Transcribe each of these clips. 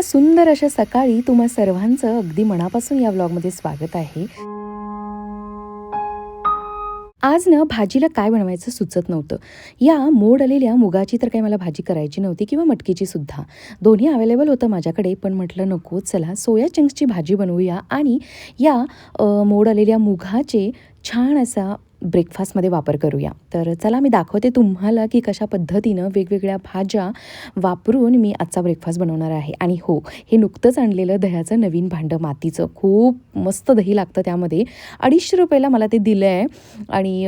एका सुंदर अशा सकाळी तुम्हा सर्वांचं अगदी मनापासून या व्लॉगमध्ये स्वागत आहे. आज ना भाजीला काय बनवायचं सुचत नव्हतं. या मोड आलेल्या मुगाची तर काही मला भाजी करायची नव्हती किंवा मटकीची सुद्धा. दोन्ही अवेलेबल होतं माझ्याकडे पण म्हटलं नको चला सोया चंक्सची भाजी बनवूया. आणि या मोड आलेल्या मुगाचे छान असा ब्रेकफास्टमध्ये वापर करूया. तर चला मी दाखवते तुम्हाला की कशा पद्धतीनं वेगवेगळ्या भाज्या वापरून मी आजचा ब्रेकफास्ट बनवणार आहे. आणि हो हे नुकतंच आणलेलं दह्याचं नवीन भांडं मातीचं. खूप मस्त दही लागतं त्यामध्ये. अडीचशे रुपयाला मला ते दिलं आहे आणि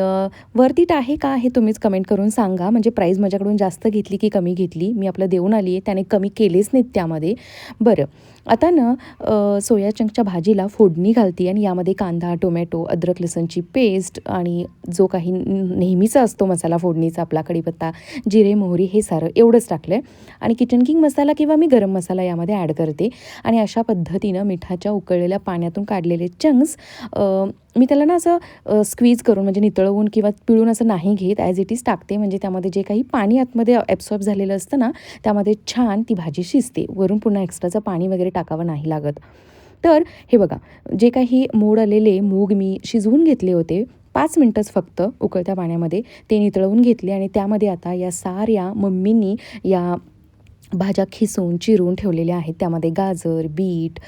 वरतीट आहे का हे तुम्हीच कमेंट करून सांगा. म्हणजे प्राईज माझ्याकडून जास्त घेतली की कमी घेतली? मी आपलं देऊन आली आहे त्याने कमी केलेच नाहीत त्यामध्ये. बरं. आता ना सोया चंकच्या भाजीला फोडणी घालते आणि यामध्ये कांदा टोमॅटो अद्रक लसणची पेस्ट आणि जो काही नेहमीचा असतो मसाला फोडणीचा आपला कढीपत्ता जिरे मोहरी हे सारं एवढंच टाकलं आहे आणि किचन किंग मसाला किंवा मी गरम मसाला यामध्ये ॲड करते. आणि अशा पद्धतीनं मिठाच्या उकळलेल्या पाण्यातून काढलेले चंक्स मी त्याला ना असं स्क्वीज करून म्हणजे नितळवून किंवा पिळून असं नाही घेत ॲज इट इज टाकते. म्हणजे त्यामध्ये जे काही पाणी आतमध्ये ॲब्सॉर्ब झालेलं असतं ना त्यामध्ये छान ती भाजी शिजते. वरून पुन्हा एक्स्ट्राचं पाणी वगैरे टाकावं नाही लागत. तर हे बघा जे काही मोड आलेले मूग मी शिजवून घेतले होते पाच मिनटंच फक्त उकळत्या पाण्यामध्ये ते नितळवून घेतले आणि त्यामध्ये आता या साऱ्या मम्मींनी या भाज्या खिसून चिरून ठेवलेल्या आहेत. त्यामध्ये गाजर बीट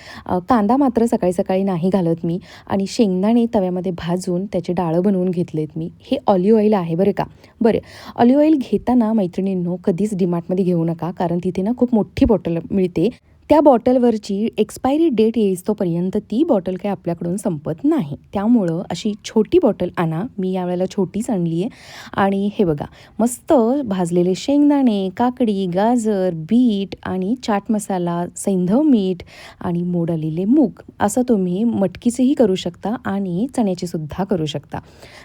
कांदा मात्र सकाळी सकाळी नाही घालत मी आणि शेंगदाणे तव्यामध्ये भाजून त्याचे डाळं बनवून घेतलेत मी. हे ऑलिव्ह ऑइल आहे बरं का? बरं ऑलिव्ह ऑइल घेताना मैत्रिणींनो कधीच डिमार्टमध्ये घेऊ नका कारण तिथे ना खूप मोठी बॉटल मिळते. त्या बॉटलवरची एक्सपायरी डेट येईस्तोपर्यंत ती बॉटल काही आपल्याकडून संपत नाही. त्यामुळं अशी छोटी बॉटल आणा. मी यावेळेला छोटीच आणली आहे. आणि हे बघा मस्त भाजलेले शेंगदाणे काकडी गाजर बीट आणि चाट मसाला सैंधव मीठ आणि मोड आलेले मूग. असं तुम्ही मटकीचेही करू शकता आणि चण्याचे सुद्धा करू शकता.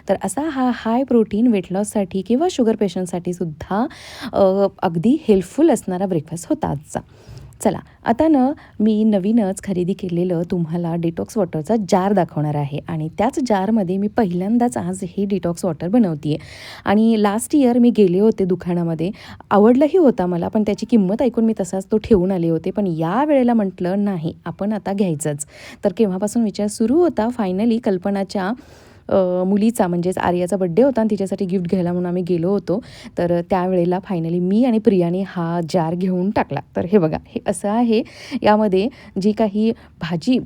तर असा हा हाय प्रोटीन वेट लॉससाठी किंवा शुगर पेशंटसाठी सुद्धा अगदी हेल्पफुल असणारा ब्रेकफास्ट होता आजचा. चला आता ना मी नवीनच खरेदी केलेलं तुम्हाला डिटॉक्स वॉटरचा जार दाखवणार आहे आणि त्याच जारमध्ये मी पहिल्यांदाच आज हे डिटॉक्स वॉटर बनवते आहे आणि लास्ट इयर मी गेले होते दुकानामध्ये. आवडलंही होता मला पण त्याची किंमत ऐकून मी तसाच तो ठेवून आले होते. पण या वेळेला म्हटलं नाही आपण आता घ्यायचंच. तर केव्हापासून विचार सुरू होता? फायनली कल्पनाच्या मुलीचा म्हणजेच आर्याचा बड्डे होता आणि तिच्यासाठी गिफ्ट घ्यायला म्हणून आम्ही गेलो होतो. तर त्यावेळेला फायनली मी आणि प्रियाने हा जार घेऊन टाकला. तर हे बघा हे असं आहे. यामध्ये जी काही भाजी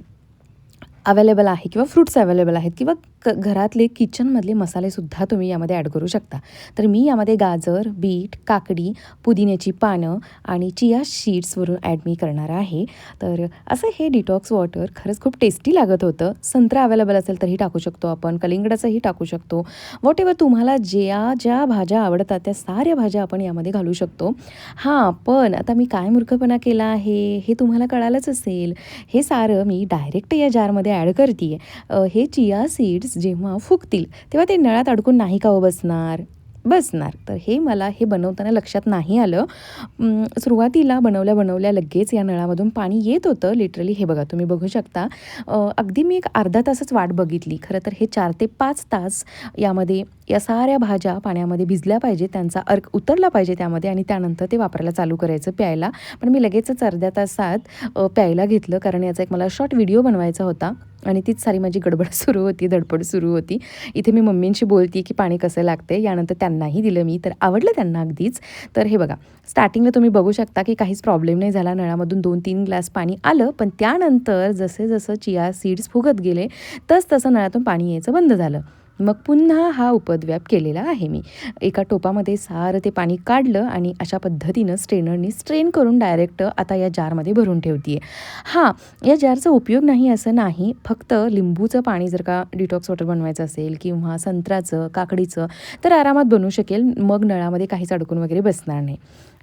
अवेलेबल आहे किंवा फ्रुट्स अवेलेबल आहेत किंवा क घरातले किचनमधले मसालेसुद्धा तुम्ही यामध्ये ॲड करू शकता. तर मी यामध्ये गाजर बीट काकडी पुदिन्याची पानं आणि चिया शीड्सवरून ॲड मी करणार आहे. तर असं हे डिटॉक्स वॉटर खरंच खूप टेस्टी लागत होतं. संत्रा अवेलेबल असेल तरीही टाकू शकतो आपण कलिंगडाचंही टाकू शकतो. वॉट एव्हर तुम्हाला ज्या ज्या भाज्या आवडतात त्या साऱ्या भाज्या आपण यामध्ये घालू शकतो. हां पण आता मी काय मूर्खपणा केला आहे? हे तुम्हाला कळालंच असेल. हे सारं मी डायरेक्ट या जारमध्ये ॲड करते हे चिया सीड्स जेव्हा फुगतील तेव्हा ते नळात अडकून नाही का हो बसणार? बसणार. तर हे मला हे बनवताना लक्षात नाही आलं. सुरुवातीला बनवल्या बनवल्या लगेच या नळामधून पाणी येत होतं लिटरली हे बघा तुम्ही बघू शकता. अगदी मी एक अर्धा तासच वाट बघितली. खरं तर हे चार ते पाच तास यामध्ये या साऱ्या भाज्या पाण्यामध्ये भिजल्या पाहिजे त्यांचा अर्क उतरला पाहिजे त्यामध्ये आणि त्यानंतर ते वापरायला चालू करायचं प्यायला. पण मी लगेचच अर्ध्या तासात प्यायला घेतलं कारण याचा एक मला शॉर्ट व्हिडिओ बनवायचा होता. आणि तीच सारी माझी गडबड सुरू होती धडपड सुरू होती. इथे मी मम्मींशी बोलते की पाणी कसं लागते यानंतर त्यांनाही दिलं मी. तर आवडलं त्यांना अगदीच. तर हे बघा स्टार्टिंगला तुम्ही बघू शकता की काहीच प्रॉब्लेम नाही झाला. नळामधून दोन तीन ग्लास पाणी आलं पण त्यानंतर जसे जसं चिया सीड्स फुगत गेले तस तसं नळातून पाणी यायचं बंद झालं. मग पुन्हा हा उपद्व्याप केलेला आहे मी. एका टोपामध्ये सारं ते पाणी काढलं आणि अशा पद्धतीनं स्ट्रेनरनी स्ट्रेन करून डायरेक्ट आता या जारमध्ये भरून ठेवते हां या जारचा उपयोग नाही असं नाही फक्त लिंबूचं पाणी जर का डिटॉक्स वॉटर बनवायचं असेल किंवा संत्र्याचं काकडीचं तर आरामात बनवू शकेल मग नळामध्ये काहीच अडकून वगैरे बसणार नाही.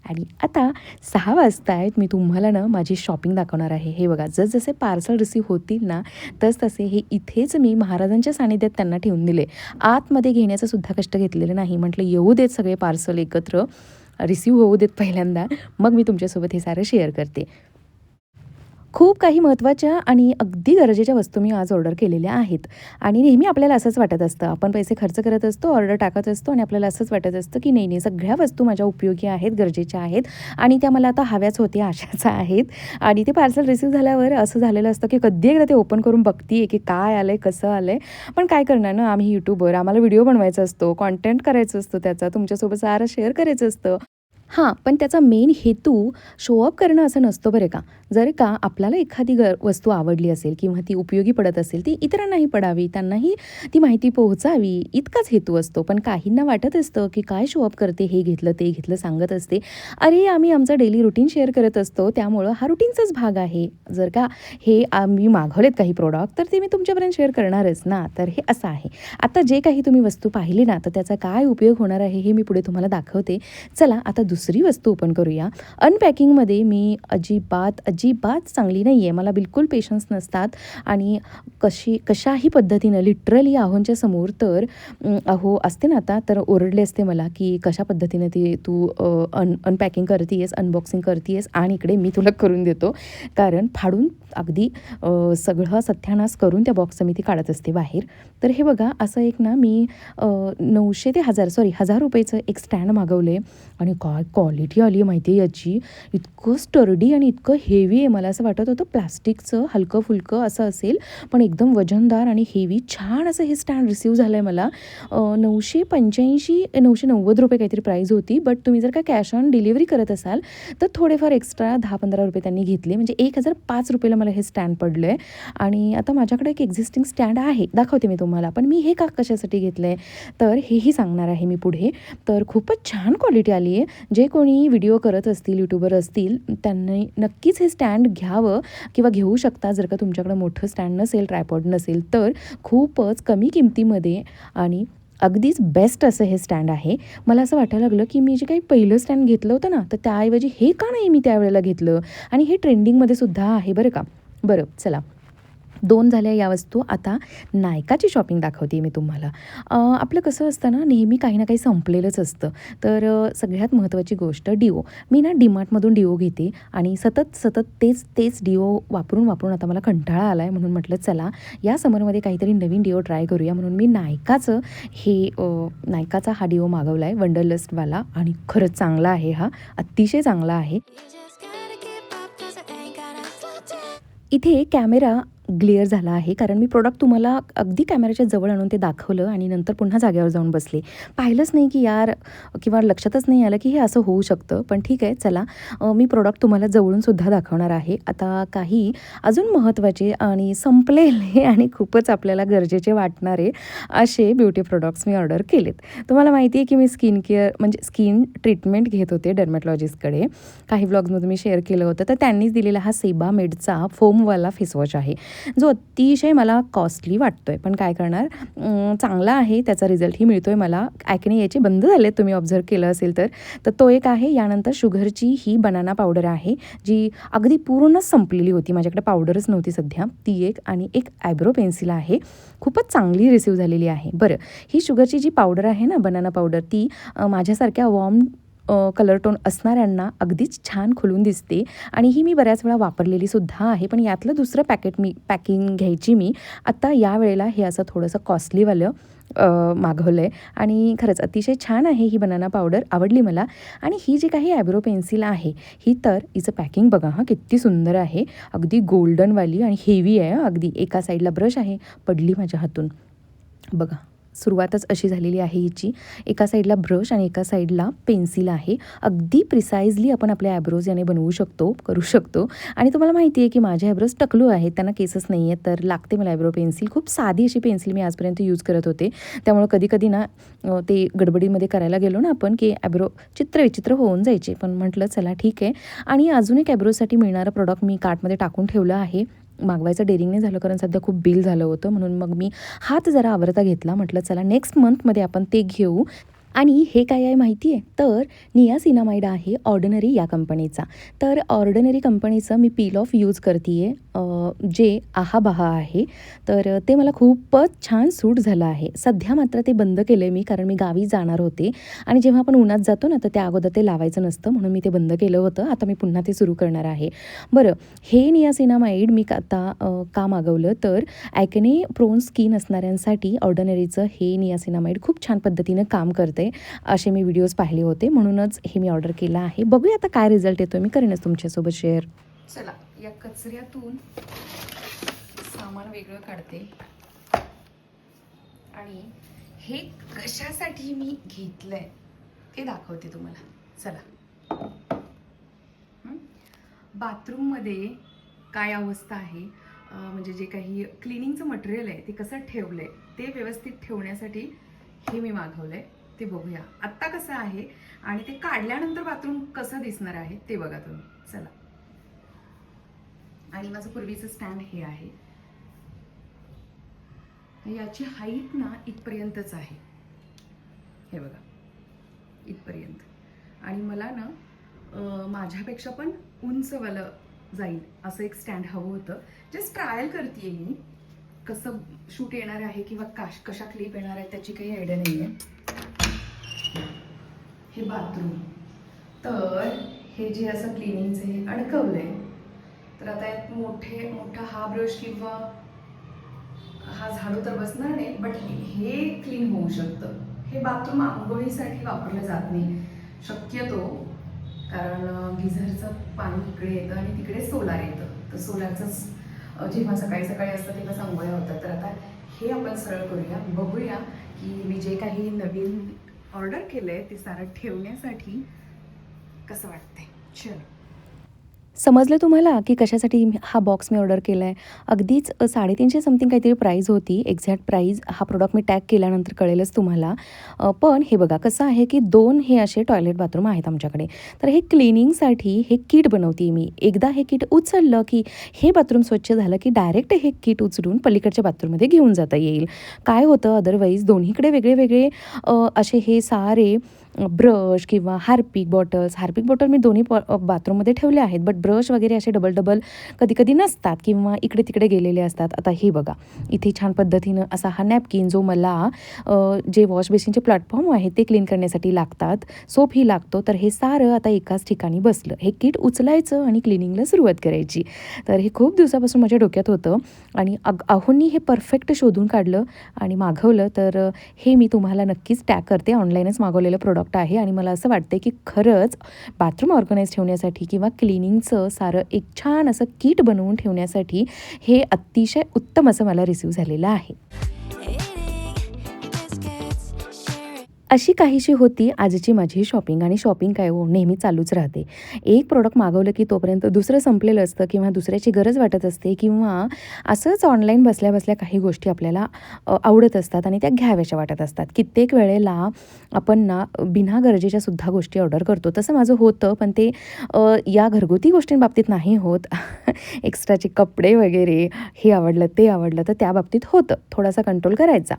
आणि आता सहा वाजता आहेत मी तुम्हाला ना माझी शॉपिंग दाखवणार आहे. हे बघा जसजसे पार्सल रिसीव्ह होतील ना तस तसे हे इथेच मी महाराजांच्या सानिध्यात त्यांना ठेवून दिले. आतमध्ये घेण्याचं सुद्धा कष्ट घेतलेलं नाही. म्हटलं येऊ देत सगळे पार्सल एकत्र रिसीव्ह होऊ देत पहिल्यांदा. मग मी तुमच्यासोबत हे सारं शेअर करते. खूप काही महत्त्वाच्या आणि अगदी गरजेच्या वस्तू मी आज ऑर्डर केलेल्या आहेत. आणि नेहमी आपल्याला असंच वाटत असतं. आपण पैसे खर्च करत असतो ऑर्डर टाकत असतो आणि आपल्याला असंच वाटत असतं की नाही नाही सगळ्या वस्तू माझ्या उपयोगी आहेत गरजेच्या आहेत. आणि त्या मला आता हव्याच होत्या आशाच्या आहेत. आणि ते पार्सल रिसीव्ह झाल्यावर असं झालेलं असतं की कधी एकदा ते ओपन करून बघते की काय आलं आहे कसं आलं आहे पण काय करणार ना आम्ही यूट्यूबवर आम्हाला व्हिडिओ बनवायचा असतो कॉन्टेंट करायचं असतो त्याचा तुमच्यासोबत सारं शेअर करायचं असतं. हां पण त्याचा मेन हेतू शोअप करणं असं नसतं बरं का. जर का आपल्याला एखादी ग वस्तू आवडली असेल किंवा ती उपयोगी पडत असेल ती इतरांनाही पडावी त्यांनाही ती माहिती पोहोचावी इतकाच हेतू असतो. पण काहींना वाटत असतं की काय शोअप करते हे घेतलं ते घेतलं सांगत असते. अरे आम्ही आमचं डेली रुटीन शेअर करत असतो त्यामुळं हा रुटीनचाच भाग आहे. जर का हे आम्ही मागवलेत काही प्रोडक्ट तर ते मी तुमच्यापर्यंत शेअर करणारच ना. तर हे असं आहे. आता जे काही तुम्ही वस्तू पाहिली ना तर त्याचा काय उपयोग होणार आहे हे मी पुढे तुम्हाला दाखवते. चला आता दुसरं दुसरी वस्तू ओपन करूया. अनपॅकिंगमध्ये मी अजिबात अजिबात चांगली नाही आहे मला बिलकुल पेशन्स नसतात. आणि कशी कशाही पद्धतीनं लिटरली आहोंच्या समोर तर अहो असते ना आता तर ओरडले असते मला की कशा पद्धतीनं ती तू अन अनपॅकिंग करतीयस अनबॉक्सिंग करतीयस आणि इकडे मी तुला करून देतो. कारण फाडून अगदी सगळं सत्यानाश करून त्या बॉक्सचं मी ती काढत असते बाहेर. तर हे बघा असं एक ना मी नऊशे ते हजार सॉरी हजार रुपयेचं एक स्टँड मागवले आणि काय क्वालिटी आली आहे माहिती आहे याची. इतकं स्टर्डी आणि इतकं हेवी आहे. मला असं वाटत होतं प्लास्टिकचं हलकं फुलकं असं असेल पण एकदम वजनदार आणि हेवी छान असं हे स्टँड रिसीव झालं आहे मला नऊशे पंच्याऐंशी नऊशे नव्वद रुपये काहीतरी प्राईज होती बट तुम्ही जर का कॅश ऑन डिलिव्हरी करत असाल तर थोडेफार एक्स्ट्रा दहा पंधरा रुपये त्यांनी घेतले. म्हणजे एक हजार पाच रुपयाला मला हे स्टँड पडलं आहे आणि आता माझ्याकडे एक एक्झिस्टिंग स्टँड आहे. दाखवते मी तुम्हाला. पण मी हे का कशासाठी घेतलं आहे तर हेही सांगणार आहे मी पुढे. तर खूपच छान क्वालिटी आली आहे. जे जे कोणी व्हिडिओ करत असतील यूट्यूबर असतील त्यांनी नक्कीच हे स्टँड घ्यावं किंवा घेऊ शकता जर का तुमच्याकडं मोठं स्टँड नसेल ट्रायपॉड नसेल तर खूपच कमी किमतीमध्ये आणि अगदीच बेस्ट असं हे स्टँड आहे. मला असं वाटायला लागलं की मी जे काही पहिलं स्टँड घेतलं होतं ना तर त्याऐवजी हे का नाही मी त्यावेळेला घेतलं? आणि हे ट्रेंडिंगमध्ये सुद्धा आहे बरं का? बरं चला. दोन झाल्या या वस्तू. आता नायकाची शॉपिंग दाखवते मी तुम्हाला. आपलं कसं असतं ना नेहमी काही ना काही संपलेलंच असतं. तर सगळ्यात महत्त्वाची गोष्ट डिओ मी ना डीमार्टमधून डिओ घेते आणि सतत सतत तेच तेच डिओ वापरून वापरून आता मला कंटाळा आला आहे म्हणून म्हटलं चला या समरमध्ये काहीतरी नवीन डिओ ट्राय करूया. म्हणून मी नायकाचं हे नायकाचा हा डिओ मागवला आहे वंडरलस्टवाला आणि खरंच चांगला आहे हा. अतिशय चांगला आहे. इथे कॅमेरा ग्लिअर झाला आहे. कारण मी प्रोडक्ट तुम्हाला अगदी कॅमेऱ्याच्या जवळ आणून ते दाखवलं आणि नंतर पुन्हा जागेवर जाऊन बसले. पाहिलंच नाही की यार किंवा लक्षातच नाही आलं की हे असं होऊ शकतं. पण ठीक आहे चला. मी प्रोडक्ट तुम्हाला जवळूनसुद्धा दाखवणार आहे. आता काही अजून महत्त्वाचे आणि संपलेले आणि खूपच आपल्याला गरजेचे वाटणारे असे ब्युटी प्रोडक्ट्स मी ऑर्डर केलेत. तुम्हाला माहिती आहे की मी स्किन केअर म्हणजे स्किन ट्रीटमेंट घेत होते डर्मॅटॉलॉजिस्टकडे काही व्लॉग्समध्ये मी शेअर केलं होतं. तर त्यांनीच दिलेला हा सेबा मेडचा फोमवाला फेसवॉश आहे. जो अतिशय मला कॉस्टली वाटतो आहे पण काय करणार? चांगला आहे त्याचा रिझल्टही आहे मला. ॲकने याचे बंद झाले तुम्ही ऑब्झर्व केलं असेल तर. तर तो एक आहे यानंतर शुगरची ही बनाना पावडर आहे जी अगदी पूर्णच संपलेली होती. माझ्याकडे पावडरच नव्हती सध्या. ती एक आणि एक आयब्रो पेन्सिल आहे. खूपच चांगली रिसीव झालेली आहे. बरं ही शुगरची जी पावडर आहे ना बनाना पावडर ती माझ्यासारख्या वॉर्म कलर टोन असणाऱ्यांना अगदीच छान खुलून दिसते. आणि ही मी बऱ्याच वेळा वापरलेली सुद्धा आहे. पण यातलं दुसरं पॅकेट मी पॅकिंग घ्यायची मी आत्ता या वेळेला हे असं थोडंसं कॉस्टलीवालं मागवलं आहे आणि खरंच अतिशय छान आहे ही बनाना पावडर आवडली मला. आणि ही जी काही ॲब्रो पेन्सिल आहे ही तर हिचं पॅकिंग बघा हां किती सुंदर आहे. अगदी गोल्डनवाली आणि हेवी आहे अगदी एका साईडला ब्रश आहे पडली माझ्या हातून. बघा. सुरुवातच अशी झालेली आहे हिची. एका साईडला ब्रश आणि एका साईडला पेन्सिल आहे. अगदी प्रिसाइजली आपण आपल्या ॲब्रोज याने बनवू शकतो करू शकतो. आणि तुम्हाला माहिती आहे की माझे ॲब्रोज टकलू आहेत त्यांना केसच नाही आहेत. तर लागते मला ॲब्रो पेन्सिल. खूप साधी अशी पेन्सिल मी आजपर्यंत यूज करत होते. त्यामुळं कधी कधी ना ते गडबडीमध्ये करायला गेलो ना आपण की ॲब्रो चित्र विचित्र होऊन जायचे. पण म्हटलं चला ठीक आहे. आणि अजून एक ॲब्रोसाठी मिळणारं प्रॉडक्ट मी कार्टमध्ये टाकून ठेवलं आहे. मागवायचं डेरिंग नाही झालं कारण सध्या खूप बिल झालं होतं. म्हणून मग मी हात जरा आवरता घेतला. म्हटलं चला नेक्स्ट मंथमध्ये आपण ते घेऊ. आणि हे काय आहे माहिती आहे? तर नियासिनामाइड आहे ऑर्डनरी या कंपनीचा. तर ऑर्डनरी कंपनीचं मी पील ऑफ यूज करते आहे जे आहा बहा आहे. तर ते मला खूपच छान सूट झालं आहे. सध्या मात्र ते बंद केलं आहे मी कारण मी गावी जाणार होते. आणि जेव्हा आपण उन्हात जातो ना तर त्या अगोदर ते लावायचं नसतं म्हणून मी ते बंद केलं होतं. आता मी पुन्हा ते सुरू करणार आहे. बरं हे नियासिनामाइड मी का- आता का मागवलं? तर ॲकने प्रोन स्किन असणाऱ्यांसाठी ऑर्डनरीचं हे नियासिनामाइड खूप छान पद्धतीनं काम करतं असे मी व्हिडिओज पाहिले होते म्हणूनच हे मी ऑर्डर केलं आहे. बघूया आता काय रिझल्ट येतो मी करेनच तुमच्यासोबत शेअर चला या कचऱ्यातून सामान वेगळं काढते. आणि हे कशासाठी मी घेतलंय ते दाखवते तुम्हाला. चला. बाथरूममध्ये काय अवस्था आहे? म्हणजे जे काही क्लिनिंगचं मटेरियल आहे ते कसं ठेवलं आहे ते व्यवस्थित ठेवण्यासाठी हे मी मागवलं आहे ते बघूया. आत्ता कसं आहे आणि ते काढल्यानंतर बाथरूम कसं दिसणार आहे ते बघा तुम्ही. चला. आणि माझं पूर्वीचं स्टँड हे आहे. याची हाईट ना इथपर्यंतच आहे. हे बघा. इथपर्यंत. आणि मला ना माझ्यापेक्षा पण उंचवालं जाईल असं एक स्टँड हवं होतं. जस्ट ट्रायल करते मी. कसं शूट येणार आहे किंवा काश कशा क्लिप येणार आहे त्याची काही आयडिया नाही आहे हे बाथरूम. तर हे जे असं क्लिनिंगचं हे अडकवलं आहे तर आता यात मोठे मोठा हा ब्रश किंवा हा झाडू तर बसणार नाही बट हे क्लीन होऊ शकतं. हे बाथरूम आंघोळीसाठी वापरलं जात नाही. शक्यतो कारण गिझरचं पाणी इकडे येतं आणि तिकडे सोलार येतं. तर सोलारचंच जेव्हा सकाळी सकाळी असतं तेव्हा सांगोळ्या होतात. तर आता हे आपण सरळ करूया बघूया की मी जे काही नवीन ऑर्डर केलं आहे ते सारं ठेवण्यासाठी कसं वाटतंय? चलो. समजलं तुम्हाला की कशासाठी मी- हा बॉक्स मी ऑर्डर केला आहे अगदीच साडेतीनशे समथिंग काहीतरी प्राईज होती. एक्झॅक्ट प्राईज हा प्रोडक्ट मी टॅग केल्यानंतर कळेलच तुम्हाला. पण हे बघा कसं आहे की दोन हे असे टॉयलेट बाथरूम आहेत आमच्याकडे. तर हे क्लिनिंगसाठी हे किट बनवते मी. एकदा हे किट उचललं की हे बाथरूम स्वच्छ झालं की डायरेक्ट हे किट उचलून पलीकडच्या बाथरूममध्ये घेऊन जाता येईल. काय होतं? अदरवाईज दोन्हीकडे वेगळे वेगळे असे हे सारे ब्रश किंवा हार्पिक बॉटल्स. हार्पिक बॉटल मी दोन्ही बाथरूममध्ये ठेवले आहेत बट ब्रश वगैरे असे डबल डबल कधी कधी नसतात किंवा इकडे तिकडे गेलेले असतात. आता हे बघा इथे छान पद्धतीनं असा हा नॅपकिन जो मला जे वॉश बेसिनचे प्लॅटफॉर्म आहे ते क्लीन करण्यासाठी लागतात. सोप ही लागतो तर हे सारं आता एकाच ठिकाणी बसलं. हे किट उचलायचं आणि क्लिनिंगला सुरुवात करायची. तर हे खूप दिवसापासून माझ्या डोक्यात होतं आणि अग अहोंनी हे परफेक्ट शोधून काढलं आणि मागवलं. तर हे मी तुम्हाला नक्कीच टॅग करते. ऑनलाईनच मागवलेलं प्रोडक्ट आहे आणि मला असं वाटतं की खरंच बाथरूम ऑर्गनाईज ठेवण्यासाठी किंवा क्लिनिंगचं सारं एक छान असं किट बनवून ठेवण्यासाठी हे अतिशय उत्तम असं मला रिसीव झालेलं आहे. अशी काहीशी होती. आजची माझी शॉपिंग आणि शॉपिंग काय हो नेहमी चालूच राहते. एक प्रोडक्ट मागवलं की तोपर्यंत दुसरं संपलेलं असतं किंवा दुसऱ्याची गरज वाटत असते किंवा असंच ऑनलाईन बसल्या बसल्या काही गोष्टी आपल्याला आवडत असतात आणि त्या घ्याव्याशा वाटत असतात. कित्येक वेळेला आपण ना बिना गरजेच्या सुद्धा गोष्टी ऑर्डर करतो. तसं माझं होतं पण ते या घरगुती गोष्टींबाबतीत नाही होत. एक्स्ट्राचे कपडे वगैरे हे आवडलं ते आवडलं तर त्या बाबतीत होतं. थोडासा कंट्रोल करायचा.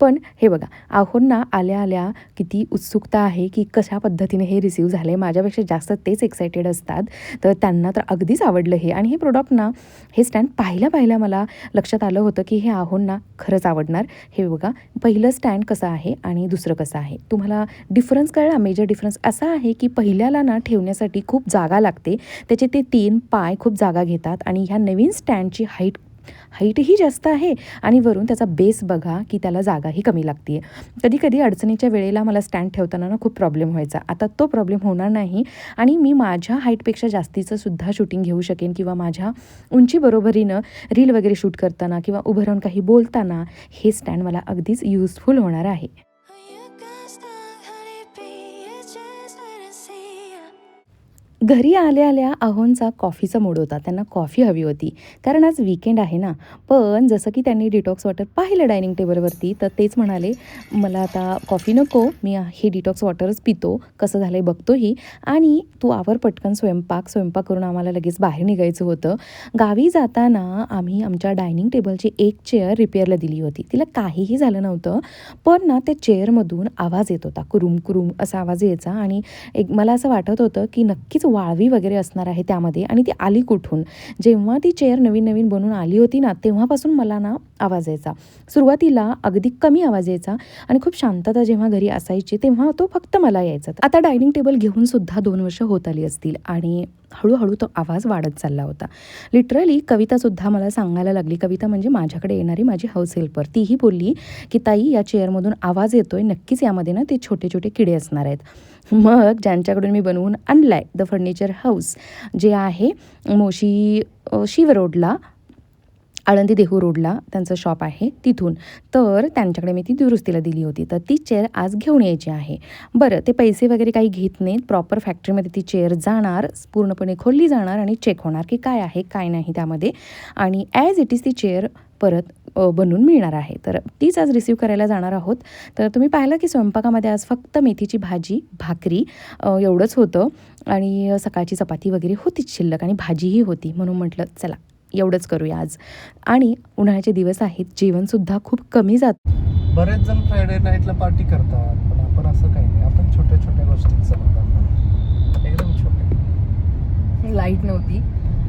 पण हे बघा आहोंना आल्या आल्या किती उत्सुकता आहे की कशा पद्धतीने हे रिसीव झाले माझ्यापेक्षा जास्त तेच एक्सायटेड असतात. तर त्यांना तर अगदीच आवडलं हे. आणि हे प्रोडक्ट ना हे स्टँड पाहिल्या पाहिल्या मला लक्षात आलं होतं की हे आहोंना खरंच आवडणार. हे बघा पहिलं स्टँड कसं आहे आणि दुसरं कसं आहे. तुम्हाला डिफरन्स कळला? मेजर डिफरन्स असा आहे की पहिल्याला ना ठेवण्यासाठी खूप जागा लागते. त्याचे ते तीन पाय खूप जागा घेतात आणि ह्या नवीन स्टँडची हाईट हाईटही जास्त आहे आणि वरून त्याचा बेस बघा की त्याला जागाही कमी लागते आहे कधी कधी अडचणीच्या वेळेला मला स्टँड ठेवताना ना खूप प्रॉब्लेम व्हायचा. आता तो प्रॉब्लेम होणार नाही आणि मी माझ्या हाईटपेक्षा जास्तीचं सुद्धा शूटिंग घेऊ शकेन किंवा माझ्या उंची बरोबरीनं रील वगैरे शूट करताना किंवा उभं राहून काही बोलताना हे स्टँड मला अगदीच युजफुल होणार आहे. घरी आल्या आल्या अहोंचा कॉफीचा मूड होता. त्यांना कॉफी हवी होती. कारण आज वीकेंड आहे ना. पण जसं की त्यांनी डिटॉक्स वॉटर पाहिलं डायनिंग टेबलवरती तर तेच म्हणाले मला आता कॉफी नको. मी हे डिटॉक्स वॉटरच पितो. कसं झालं आहे बघतोही. आणि तू आवर पटकन स्वयंपाक. स्वयंपाक करून आम्हाला लगेच बाहेर निघायचं होतं. गावी जाताना आम्ही आमच्या डायनिंग टेबलची एक चेअर रिपेअरला दिली होती. तिला काहीही झालं नव्हतं. पण ना त्या चेअरमधून आवाज येत होता. कुरुम कुरुम असा आवाज यायचा. आणि एक मला असं वाटत होतं की नक्कीच वाळवी वगैरे असणार आहे त्यामध्ये. आणि ती आली कुठून? जेव्हा ती चेअर नवीन नवीन बनून आली होती ना तेव्हापासून मला ना आवाज यायचा. सुरुवातीला अगदी कमी आवाज यायचा आणि खूप शांतता जेव्हा घरी असायची तेव्हा तो फक्त मला यायचा. आता डायनिंग टेबल घेऊन सुद्धा दोन वर्ष होत आली असतील आणि हळूहळू तो आवाज वाढत चालला होता. लिटरली कवितासुद्धा मला सांगायला लागली. कविता म्हणजे माझ्याकडे येणारी माझी हाऊस हेल्पर तीही बोलली की ताई या चेअरमधून आवाज येतोय. नक्कीच यामध्ये ना ते छोटे छोटे किडे असणार आहेत. मग ज्यांच्याकडून मी बनवून आणलाय द फर्निचर हाऊस जे आहे मोशी शिव रोडला आळंदी देहू रोडला त्यांचं शॉप आहे तिथून. तर त्यांच्याकडे मी ती दुरुस्तीला दिली होती. तर ती चेअर आज घेऊन यायची आहे. बरं ते पैसे वगैरे काही घेत नाहीत. प्रॉपर फॅक्टरीमध्ये ती चेअर जाणार पूर्णपणे खोलली जाणार आणि चेक होणार की काय आहे काय नाही त्यामध्ये. आणि ॲज इट इज ती चेअर परत बनवून मिळणार आहे. तर तीच आज रिसीव करायला जाणार आहोत. तर तुम्ही पाहिलं की स्वयंपाकामध्ये आज फक्त मेथीची भाजी भाकरी एवढंच होतं. आणि सकाळची चपाती वगैरे होतीच शिल्लक आणि भाजीही होती. म्हणून म्हटलं चला एवढंच करूया आज. आणि उन्हाळ्याचे दिवस आहेत. जेवणसुद्धा खूप कमी जात. बरेच जण फ्रायडे नाईटला पार्टी करतात. पण आपण असं काही नाही. आपण छोट्या छोट्या मानतो. एकदम छोटे. लाइट नव्हती.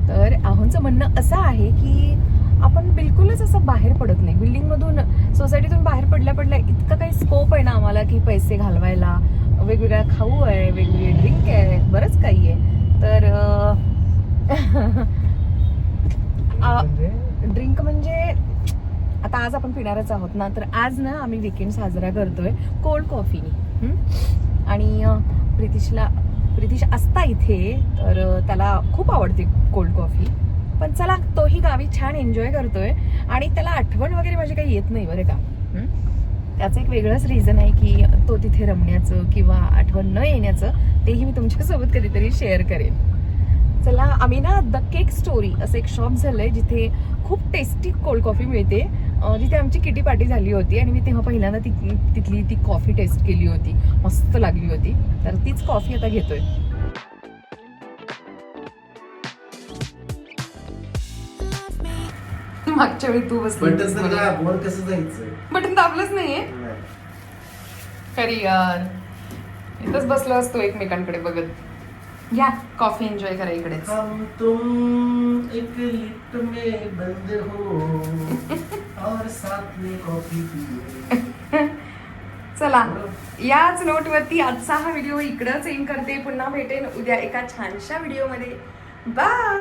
तर आहोंचं म्हणणं असं आहे की आपण बिलकुलच असं बाहेर पडत नाही. बिल्डिंगमधून सोसायटीतून बाहेर पडल्या पडल्या इतकं काही स्कोप आहे ना आम्हाला की पैसे घालवायला. वेगवेगळ्या खाऊ आहे वेगवेगळे ड्रिंक आहे बरंच काही आहे. तर आ- म्हणजे? ड्रिंक म्हणजे आता आज आपण पिणारच आहोत ना तर आज ना आम्ही विकेंड साजरा करतोय कोल्ड कॉफीनी? आणि प्रितिशला प्रितिश असता इथे तर त्याला खूप आवडते कोल्ड कॉफी पण चला तोही गावी छान एन्जॉय करतोय. आणि त्याला आठवण वगैरे माझी काही येत नाही बरं का. त्याचं एक वेगळंच रिझन आहे की तो तिथे रमण्याचं किंवा आठवण न येण्याचं तेही मी तुमच्यासोबत कधीतरी शेअर करेन. चला आम्ही ना द केक स्टोरी असं एक शॉप झालं आहे जिथे खूप टेस्टी कोल्ड कॉफी मिळते. जिथे आमची किटी पार्टी झाली होती आणि मी तेव्हा पहिल्यांदा ती तिथली ती कॉफी टेस्ट केली होती. मस्त लागली होती. तर तीच कॉफी आता घेतोय. मागच्या वेळी तू बटन तर काय कसं जायचं? बटन दाबलंच नाहीये. खरी यार. इथंच बसलो असतो एकमेकांकडे बघत. या कॉफी एन्जॉय करा इकडेच. हम तुम एक लिफ्ट में बंद हो और साथ में कॉफी पिए चला याच नोटवरती आजचा हा व्हिडिओ इकडंच एंड करते. पुन्हा भेटेन उद्या एका छानशा व्हिडिओमध्ये बाय